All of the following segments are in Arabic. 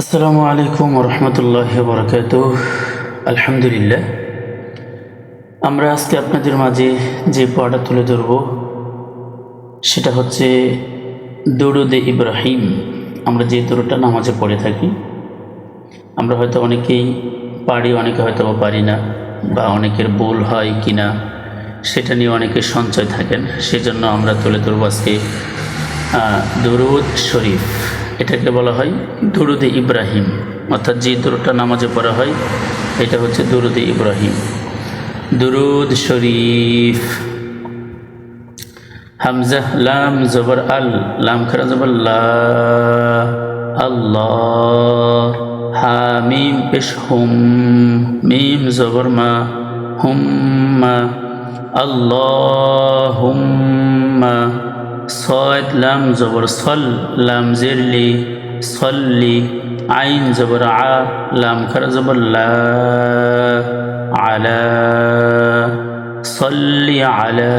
আসসালামু আলাইকুম রহমতুল্লাহ বরকাত আলহামদুলিল্লাহ। আমরা আজকে আপনাদের মাঝে যে পড়াটা তুলে ধরব, সেটা হচ্ছে দৌড়দে ইব্রাহিম। আমরা যে দৌড়টা নামাজে পড়ে থাকি, আমরা হয়তো অনেকেই পারি, অনেকে হয়তো পারি না, বা অনেকের ভুল হয় কি না সেটা নিয়ে অনেকে সঞ্চয় থাকেন। সেজন্য আমরা তুলে ধরবো আজকে দরুদ শরীফ। এটাকে বলা হয় দরুদে ইব্রাহিম। অর্থাৎ যে দরুদটা নামাজে পড়া হয়, এটা হচ্ছে দরুদে ইব্রাহিম। দুরুদ শরীফ। হামজা, লাম, জবর, আল। লাম খারা জবর আল্লাহ। হা মিম পেশ হুম। মিম, জবর, মা হুম্মা আল্লাহুম্মা صاد لام زبر صل لام زرلي صلي عين زبر ع لام كر زبر لا على صلي على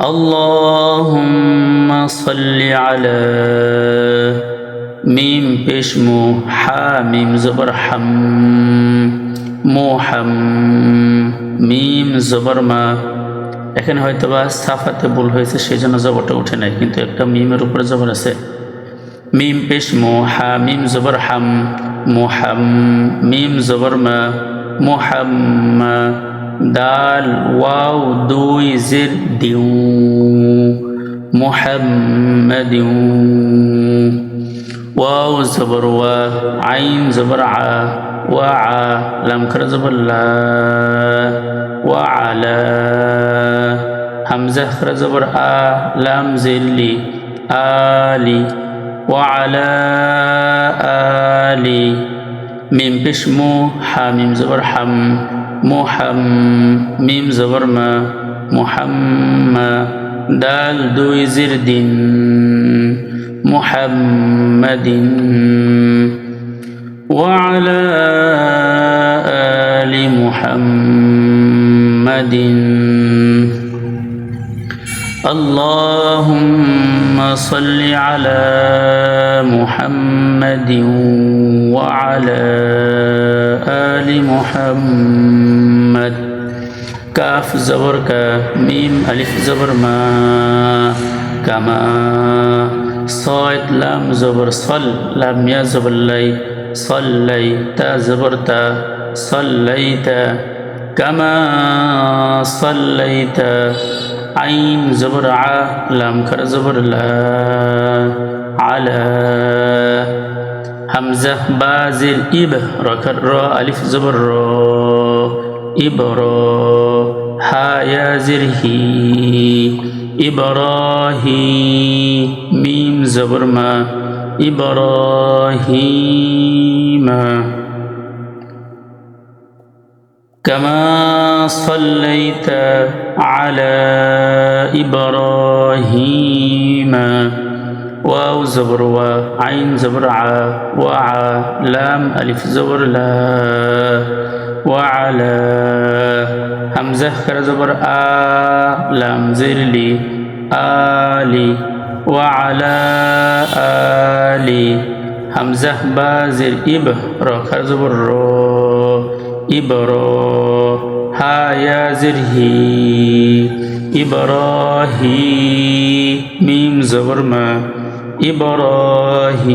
اللهم صل على ميم بشمو حا ميم زبر حم موحم ميم زبر ما এখানে হয়তো বা সাফাতে ভুল হয়েছে সেই জন্য জবরটা উঠে নাই, কিন্তু একটা মিমের উপরে জবর আছে। মিম পেশ মো হা, মিম জবর হাম মোহাম মিম জবর মা মোহাম্মা দাল, ওয়াও, দুই, জির, দিউ মোহাম্মদিউ واو زبر و عين زبر ع وعا لام كر زبر لا وعلى همزة خر زبر آ لام زلي آلی وعلى آلي ميم بشمو مو زبر حم محم ميم زبر ما محمد دال دوي زردين محمد وعلى آل محمد. اللهم صل على محمد وعلى آل محمد. كاف زبر کا ألف زبر ما كما صاد لام زبر صل لام يا زبر لي صلي تا زبر تا صليت كما صليت عين زبر ع لام كر زبر لا على همزة بازل إب ركر را ألف زبر را إبرا ها يا زرهي إبراهيم ميم زبر ما إبراهيم كما صليت على إبراهيم واو زبر و عين زبر ع وع لام ألف زبر لا وعلى همزة كر زبر آ لام زرلي آلي وعلى آلي همزة بازر إب را كر زبر رو ها يا زرهي إبراهيم ميم زبر ما إبراهيم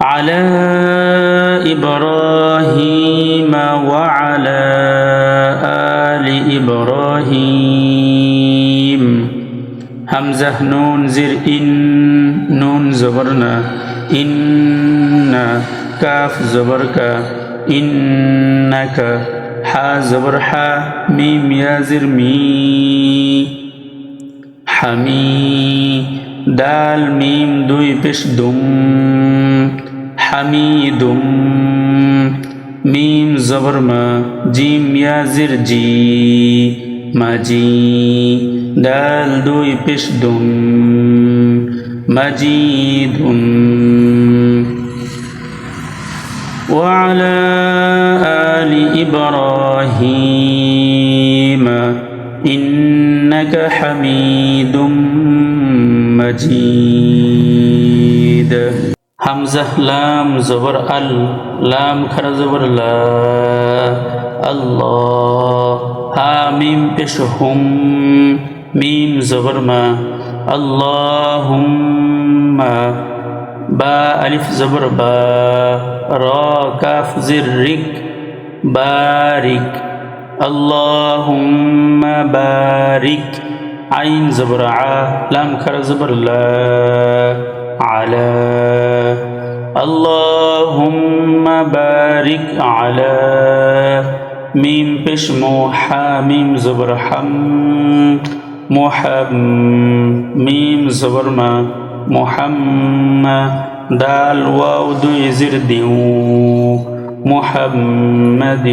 على إبراهيم وعلى آل إبراهيم همزة نون زر إن نون زبرنا إن كاف زبرك إنك حا زبر حا ميم يا زر مي حمي دال ميم دوي بش دم حميد ميم زبر ما جيم يا زر جي ماجي دال دوي بش دم مجيد وعلى آل إبراهيم إنك حميد مجيد হামজাহ লাম, জবর, আল, লাম, খারা, জবর আল্লাহ, হা, মিম, পেশ, হুম, মিম, জবর, মা আল্লাহ বা, আলিফ, জবর, বা, র, কাফ, জির, রিক, বারিক আল্লাহ বারিক, আইন, জবর, আ, লাম, খারা, জবর আলা اللهم بارك على ميم بش موحى ميم زبر حم محم ميم زبر ما محم دال واو دو يزر ديو محمد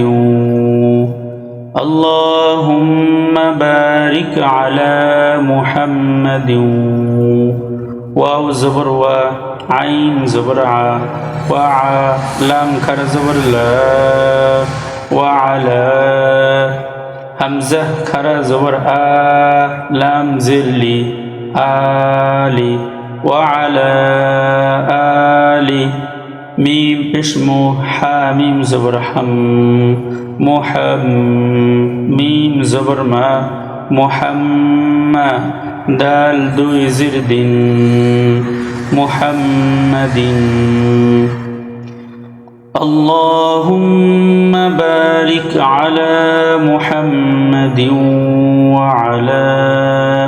اللهم بارك على محمد واو زبر و আইন জবর আ ওয়া লাম খার জবর লা ওয়া আলা হামজা খারা জবর আ, লাম জিরলি আলি ওয়া আলা আলি মিম পেশমু হা মিম জবর হাম মুহাম মিম জবর মা মুহাম্মা দাল দুই জির দিন। محمد. اللهم بارك على محمد وعلى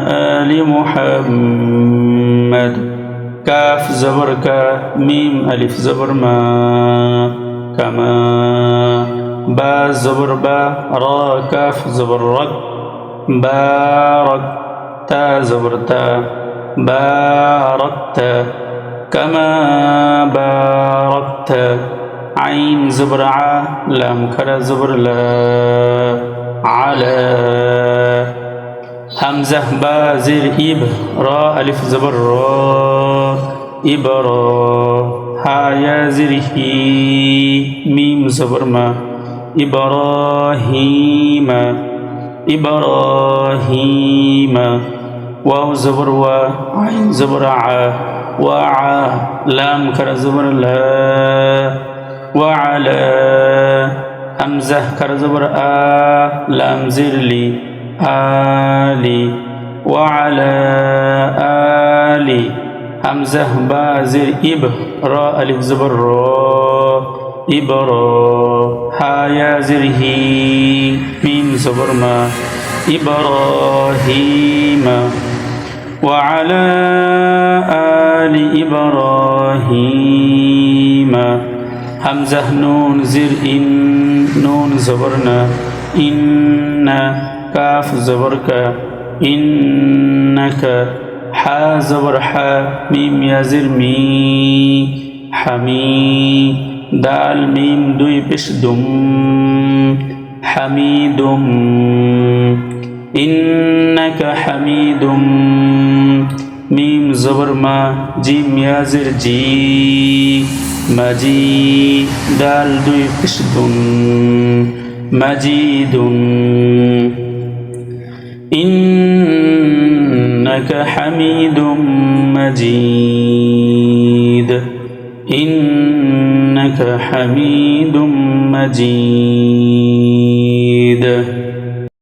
آل محمد. كاف زبر كا ميم ألف زبر ما كما با زبر با را كاف زبر رك بارك تا زبر تا. باركت كما باركت. عين زبرع لام كرا زبر لا على همزة بازر إب را ألف زبر را إبرا ها يا زره ميم زبر ما. إبراهيم إبراهيم. واو زبر و عين زبر ع وع لام كر زبر لا وعلى همزة كر زبر آ لام زر لي آلي وعلى آلي همزة با زر إب را ألف زبر را إبرا ها يا زره ميم زبر ما إبراهيم وعلى آل إبراهيم همزة نون زر إن نون زبرنا إن كاف زبرك إنك حا زبر حا ميم يزر مي حمي دال ميم دوي بش دم حميد إنك حميد ميم زبر ما جيم يازر جي مجي دال دوي قشد مجيد إنك حميد مجيد إنك حميد مجيد